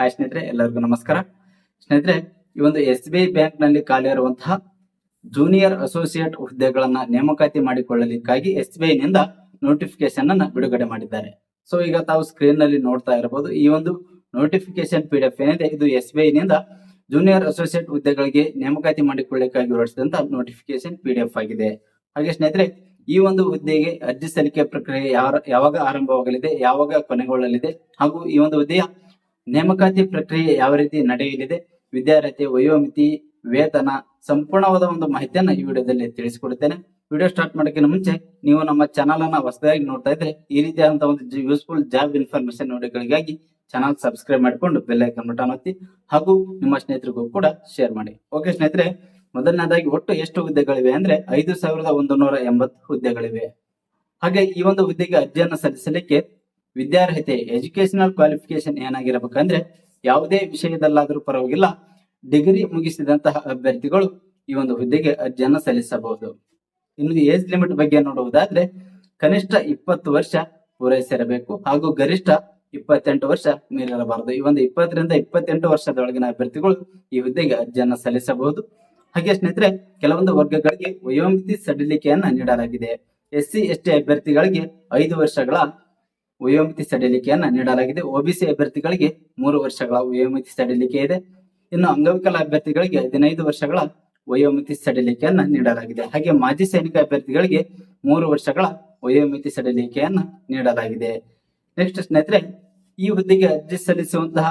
Hi ಸ್ನೇಹಿತರೆ, ಎಲ್ಲರಿಗೂ ನಮಸ್ಕಾರ. ಸ್ನೇಹಿತರೆ, ಈ ಒಂದು ಎಸ್ ಬಿ ಐ ಬ್ಯಾಂಕ್ನಲ್ಲಿ ಖಾಲಿ ಇರುವಂತಹ ಜೂನಿಯರ್ ಅಸೋಸಿಯೇಟ್ ಹುದ್ದೆಗಳನ್ನ ನೇಮಕಾತಿ ಮಾಡಿಕೊಳ್ಳಲಿಕ್ಕಾಗಿ ಎಸ್ ಬಿ ಐ ನಿಂದ ನೋಟಿಫಿಕೇಶನ್ ಅನ್ನ ಬಿಡುಗಡೆ ಮಾಡಿದ್ದಾರೆ. ಸೊ ಈಗ ತಾವು ಸ್ಕ್ರೀನ್ನಲ್ಲಿ ನೋಡ್ತಾ ಇರಬಹುದು ಈ ಒಂದು ನೋಟಿಫಿಕೇಶನ್ ಪಿ ಡಿ ಎಫ್ ಏನಿದೆ, ಇದು ಎಸ್ ಬಿ ಐ ನಿಂದ ಜೂನಿಯರ್ ಅಸೋಸಿಯೇಟ್ ಹುದ್ದೆಗಳಿಗೆ ನೇಮಕಾತಿ ಮಾಡಿಕೊಳ್ಳಲಿಕ್ಕಾಗಿ ಹೊರಡಿಸಿದಂತ ನೋಟಿಫಿಕೇಶನ್ ಪಿ ಡಿ ಎಫ್ ಆಗಿದೆ. ಹಾಗೆ ಸ್ನೇಹಿತರೆ, ಈ ಒಂದು ಹುದ್ದೆಗೆ ಅರ್ಜಿ ಸಲ್ಲಿಕೆ ಪ್ರಕ್ರಿಯೆ ಯಾವ- ಯಾವಾಗ ಆರಂಭವಾಗಲಿದೆ, ಯಾವಾಗ ಕೊನೆಗೊಳ್ಳಲಿದೆ, ಹಾಗೂ ಈ ಒಂದು ಹುದ್ದೆಯ ನೇಮಕಾತಿ ಪ್ರಕ್ರಿಯೆ ಯಾವ ರೀತಿ ನಡೆಯಲಿದೆ, ವಿದ್ಯಾರ್ಥಿ ವಯೋಮಿತಿ, ವೇತನ, ಸಂಪೂರ್ಣವಾದ ಒಂದು ಮಾಹಿತಿಯನ್ನ ಈ ವಿಡಿಯೋದಲ್ಲಿ ತಿಳಿಸಿಕೊಡುತ್ತೇನೆ. ವಿಡಿಯೋ ಸ್ಟಾರ್ಟ್ ಮಾಡೋಕ್ಕಿಂತ ಮುಂಚೆ ನೀವು ನಮ್ಮ ಚಾನಲ್ ಅನ್ನ ಹೊಸದಾಗಿ ನೋಡ್ತಾ ಇದ್ರೆ ಈ ರೀತಿಯಾದಂತಹ ಒಂದು ಯೂಸ್ಫುಲ್ ಜಾಬ್ ಇನ್ಫಾರ್ಮೇಶನ್ ವಿಡಿಯೋಗಳಿಗಾಗಿ ಚಾನಲ್ ಸಬ್ಸ್ಕ್ರೈಬ್ ಮಾಡಿಕೊಂಡು ಬೆಲ್ ಐಕನ್ ಬಟನ್ ಒತ್ತಿ ಹಾಗೂ ನಿಮ್ಮ ಸ್ನೇಹಿತರಿಗೂ ಕೂಡ ಶೇರ್ ಮಾಡಿ. ಓಕೆ ಸ್ನೇಹಿತರೆ, ಮೊದಲನೇದಾಗಿ ಒಟ್ಟು ಎಷ್ಟು ಹುದ್ದೆಗಳಿವೆ ಅಂದ್ರೆ ಐದು ಸಾವಿರದ ಒಂದು ನೂರ ಎಂಬತ್ತು ಹುದ್ದೆಗಳಿವೆ. ಹಾಗೆ ಈ ಒಂದು ಹುದ್ದೆಗೆ ಅರ್ಜಿಯನ್ನು ಸಲ್ಲಿಸಲಿಕ್ಕೆ ವಿದ್ಯಾರ್ಹತೆ ಎಜುಕೇಶನಲ್ ಕ್ವಾಲಿಫಿಕೇಶನ್ ಏನಾಗಿರಬೇಕಂದ್ರೆ ಯಾವುದೇ ವಿಷಯದಲ್ಲಾದರೂ ಪರವಾಗಿಲ್ಲ ಡಿಗ್ರಿ ಮುಗಿಸಿದಂತಹ ಅಭ್ಯರ್ಥಿಗಳು ಈ ಒಂದು ಹುದ್ದೆಗೆ ಅರ್ಜಿಯನ್ನು ಸಲ್ಲಿಸಬಹುದು. ಇನ್ನು ಏಜ್ ಲಿಮಿಟ್ ಬಗ್ಗೆ ನೋಡುವುದಾದ್ರೆ ಕನಿಷ್ಠ ಇಪ್ಪತ್ತು ವರ್ಷ ಪೂರೈಸಿರಬೇಕು ಹಾಗೂ ಗರಿಷ್ಠ ಇಪ್ಪತ್ತೆಂಟು ವರ್ಷ ಮೀರಿರಬಾರದು. ಈ ಒಂದು ಇಪ್ಪತ್ತರಿಂದ ಇಪ್ಪತ್ತೆಂಟು ವರ್ಷದೊಳಗಿನ ಅಭ್ಯರ್ಥಿಗಳು ಈ ಹುದ್ದೆಗೆ ಅರ್ಜಿಯನ್ನು ಸಲ್ಲಿಸಬಹುದು. ಹಾಗೆ ಸ್ನೇಹಿತರೆ, ಕೆಲವೊಂದು ವರ್ಗಗಳಿಗೆ ವಯೋಮಿತಿ ಸಡಿಲಿಕೆಯನ್ನ ನೀಡಲಾಗಿದೆ. ಎಸ್ ಸಿ ಎಸ್ ಟಿ ಅಭ್ಯರ್ಥಿಗಳಿಗೆ ಐದು ವರ್ಷಗಳ ವಯೋಮಿತಿ ಸಡಿಲಿಕೆಯನ್ನ ನೀಡಲಾಗಿದೆ. ಒಬಿಸಿ ಅಭ್ಯರ್ಥಿಗಳಿಗೆ ಮೂರು ವರ್ಷಗಳ ವಯೋಮಿತಿ ಸಡಿಲಿಕೆ ಇದೆ. ಇನ್ನು ಅಂಗವಿಕಲ ಅಭ್ಯರ್ಥಿಗಳಿಗೆ ಹದಿನೈದು ವರ್ಷಗಳ ವಯೋಮಿತಿ ಸಡಿಲಿಕೆಯನ್ನ ನೀಡಲಾಗಿದೆ. ಹಾಗೆ ಮಾಜಿ ಸೈನಿಕ ಅಭ್ಯರ್ಥಿಗಳಿಗೆ ಮೂರು ವರ್ಷಗಳ ವಯೋಮಿತಿ ಸಡಿಲಿಕೆಯನ್ನ ನೀಡಲಾಗಿದೆ. ನೆಕ್ಸ್ಟ್ ಸ್ನೇಹಿತರೆ, ಈ ಹುದ್ದೆಗೆ ಅರ್ಜಿ ಸಲ್ಲಿಸುವಂತಹ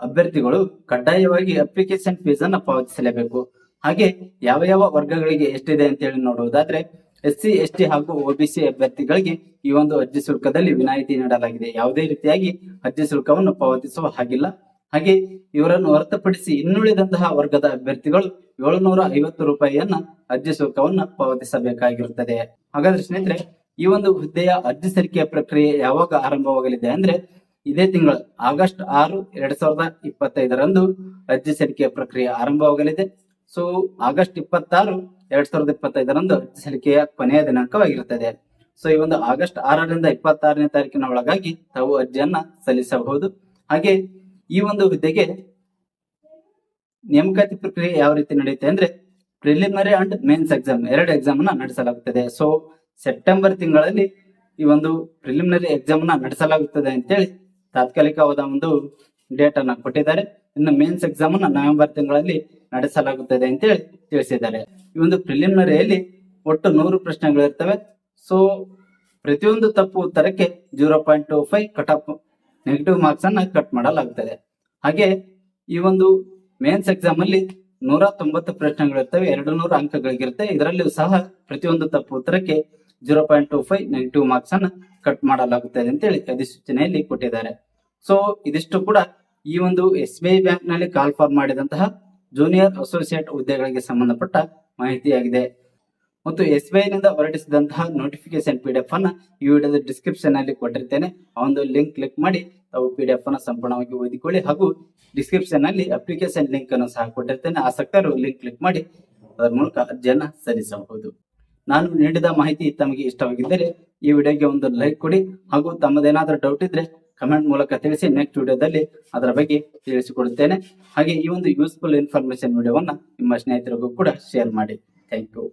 ಅಭ್ಯರ್ಥಿಗಳು ಕಡ್ಡಾಯವಾಗಿ ಅಪ್ಲಿಕೇಶನ್ ಫೀಸ್ ಅನ್ನ ಪಾವತಿಸಲೇಬೇಕು. ಹಾಗೆ ಯಾವ ಯಾವ ವರ್ಗಗಳಿಗೆ ಎಷ್ಟಿದೆ ಅಂತ ಹೇಳಿ ನೋಡುವುದಾದ್ರೆ ಎಸ್ ಸಿ ಎಸ್ ಟಿ ಹಾಗೂ ಒಬಿಸಿ ಅಭ್ಯರ್ಥಿಗಳಿಗೆ ಈ ಒಂದು ಅರ್ಜಿ ಶುಲ್ಕದಲ್ಲಿ ವಿನಾಯಿತಿ ನೀಡಲಾಗಿದೆ. ಯಾವುದೇ ರೀತಿಯಾಗಿ ಅರ್ಜಿ ಶುಲ್ಕವನ್ನು ಪಾವತಿಸುವ ಹಾಗಿಲ್ಲ. ಹಾಗೆ ಇವರನ್ನು ಹೊರತುಪಡಿಸಿ ಇನ್ನುಳಿದಂತಹ ವರ್ಗದ ಅಭ್ಯರ್ಥಿಗಳು ಏಳುನೂರ ಐವತ್ತು ರೂಪಾಯಿಯನ್ನ ಅರ್ಜಿ ಶುಲ್ಕವನ್ನು ಪಾವತಿಸಬೇಕಾಗಿರುತ್ತದೆ. ಹಾಗಾದ್ರೆ ಸ್ನೇಹಿತರೆ, ಈ ಒಂದು ಹುದ್ದೆಯ ಅರ್ಜಿ ಸಲ್ಲಿಕೆಯ ಪ್ರಕ್ರಿಯೆ ಯಾವಾಗ ಆರಂಭವಾಗಲಿದೆ ಅಂದ್ರೆ ಇದೇ ತಿಂಗಳು ಆಗಸ್ಟ್ ಆರು, ಎರಡ್ ಸಾವಿರದ ಇಪ್ಪತ್ತೈದರಂದು ಅರ್ಜಿ ಸಲ್ಲಿಕೆಯ ಪ್ರಕ್ರಿಯೆ ಆರಂಭವಾಗಲಿದೆ. ಸೊ ಆಗಸ್ಟ್ ಇಪ್ಪತ್ತಾರು, ಎರಡ್ ಸಾವಿರದ ಇಪ್ಪತ್ತೈದರಂದು ಅರ್ಜಿ ಸಲ್ಲಿಕೆಯ ಕೊನೆಯ ದಿನಾಂಕವಾಗಿರುತ್ತದೆ. ಸೊ ಈ ಒಂದು ಆಗಸ್ಟ್ ಆರರಿಂದ ಇಪ್ಪತ್ತಾರನೇ ತಾರೀಕಿನ ಒಳಗಾಗಿ ತಾವು ಅರ್ಜಿಯನ್ನ ಸಲ್ಲಿಸಬಹುದು. ಹಾಗೆ ಈ ಒಂದು ಹುದ್ದೆಗೆ ನೇಮಕಾತಿ ಪ್ರಕ್ರಿಯೆ ಯಾವ ರೀತಿ ನಡೆಯುತ್ತೆ ಅಂದ್ರೆ ಪ್ರಿಲಿಮಿನರಿ ಅಂಡ್ ಮೇನ್ಸ್ ಎಕ್ಸಾಮ್ ಎರಡು ಎಕ್ಸಾಮ್ ಅನ್ನ ನಡೆಸಲಾಗುತ್ತದೆ. ಸೊ ಸೆಪ್ಟೆಂಬರ್ ತಿಂಗಳಲ್ಲಿ ಈ ಒಂದು ಪ್ರಿಲಿಮಿನರಿ ಎಕ್ಸಾಮ್ನ ನಡೆಸಲಾಗುತ್ತದೆ ಅಂತೇಳಿ ತಾತ್ಕಾಲಿಕವಾದ ಒಂದು ಡೇಟ್ ಅನ್ನ ಕೊಟ್ಟಿದ್ದಾರೆ. ಇನ್ನು ಮೇನ್ಸ್ ಎಕ್ಸಾಮ್ ಅನ್ನ ನವೆಂಬರ್ ತಿಂಗಳಲ್ಲಿ ನಡೆಸಲಾಗುತ್ತದೆ ಅಂತೇಳಿ ತಿಳಿಸಿದ್ದಾರೆ. ಈ ಒಂದು ಪ್ರಿಲಿಮಿನರಿಯಲ್ಲಿ ಒಟ್ಟು ನೂರು ಪ್ರಶ್ನೆಗಳಿರ್ತವೆ ಸೊ ಪ್ರತಿಯೊಂದು ತಪ್ಪು ಉತ್ತರಕ್ಕೆ zero point two five cut off negative marks ಅನ್ನ ಕಟ್ ಮಾಡಲಾಗುತ್ತದೆ. ಹಾಗೆ ಈ ಒಂದು ಮೇನ್ಸ್ ಎಕ್ಸಾಮ್ ಅಲ್ಲಿ ನೂರ ತೊಂಬತ್ತು ಪ್ರಶ್ನೆಗಳಿರ್ತವೆ ಎರಡು ನೂರು ಅಂಕಗಳಿಗಿರುತ್ತೆ. ಇದರಲ್ಲಿಯೂ ಸಹ ಪ್ರತಿಯೊಂದು ತಪ್ಪು ಉತ್ತರಕ್ಕೆ zero point two five negative marks ಅನ್ನ ಕಟ್ ಮಾಡಲಾಗುತ್ತದೆ ಅಂತೇಳಿ ಅಧಿಸೂಚನೆಯಲ್ಲಿ ಕೊಟ್ಟಿದ್ದಾರೆ. ಸೊ ಇದಿಷ್ಟು ಕೂಡ ಈ ಒಂದು ಎಸ್ ಬಿ ಐ ಬ್ಯಾಂಕ್ನಲ್ಲಿ ಕಾಲ್ ಫಾರ್ ಮಾಡಿದಂತಹ ಜೂನಿಯರ್ ಅಸೋಸಿಯೇಟ್ ಹುದ್ದೆಗಳಿಗೆ ಸಂಬಂಧಪಟ್ಟ ಮಾಹಿತಿಯಾಗಿದೆ. ಮತ್ತು ಎಸ್ ಬಿ ಐ ನಿಂದ ಹೊರಡಿಸಿದಂತಹ ನೋಟಿಫಿಕೇಶನ್ ಪಿ ಡಿ ಎಫ್ ಅನ್ನ ಈ ವಿಡಿಯೋದ ಡಿಸ್ಕ್ರಿಪ್ಷನ್ ಅಲ್ಲಿ ಕೊಟ್ಟಿರ್ತೇನೆ. ಆ ಒಂದು ಲಿಂಕ್ ಕ್ಲಿಕ್ ಮಾಡಿ, ತಾವು ಪಿ ಡಿ ಎಫ್ ಅನ್ನ ಸಂಪೂರ್ಣವಾಗಿ ಓದಿಕೊಳ್ಳಿ ಹಾಗೂ ಡಿಸ್ಕ್ರಿಪ್ಷನ್ ಅಲ್ಲಿ ಅಪ್ಲಿಕೇಶನ್ ಲಿಂಕ್ ಅನ್ನು ಸಹ ಕೊಟ್ಟಿರ್ತೇನೆ. ಆಸಕ್ತರು ಲಿಂಕ್ ಕ್ಲಿಕ್ ಮಾಡಿ, ಅದರ ಮೂಲಕ ಅರ್ಜಿಯನ್ನ ಸಲ್ಲಿಸಬಹುದು. ನಾನು ನೀಡಿದ ಮಾಹಿತಿ ತಮಗೆ ಇಷ್ಟವಾಗಿದ್ದರೆ ಈ ವಿಡಿಯೋಗೆ ಒಂದು ಲೈಕ್ ಕೊಡಿ ಹಾಗೂ ತಮ್ಮದೇನಾದರೂ ಡೌಟ್ ಇದ್ರೆ ಕಮೆಂಟ್ ಮೂಲಕ ತಿಳಿಸಿ ನೆಕ್ಸ್ಟ್ ವಿಡಿಯೋದಲ್ಲಿ ಅದರ ಬಗ್ಗೆ ತಿಳಿಸಿಕೊಡುತ್ತೇನೆ. ಹಾಗೆ ಈ ಒಂದು ಯೂಸ್ಫುಲ್ ಇನ್ಫಾರ್ಮೇಶನ್ ವಿಡಿಯೋವನ್ನು ನಿಮ್ಮ ಸ್ನೇಹಿತರಿಗೂ ಕೂಡ ಶೇರ್ ಮಾಡಿ. Thank you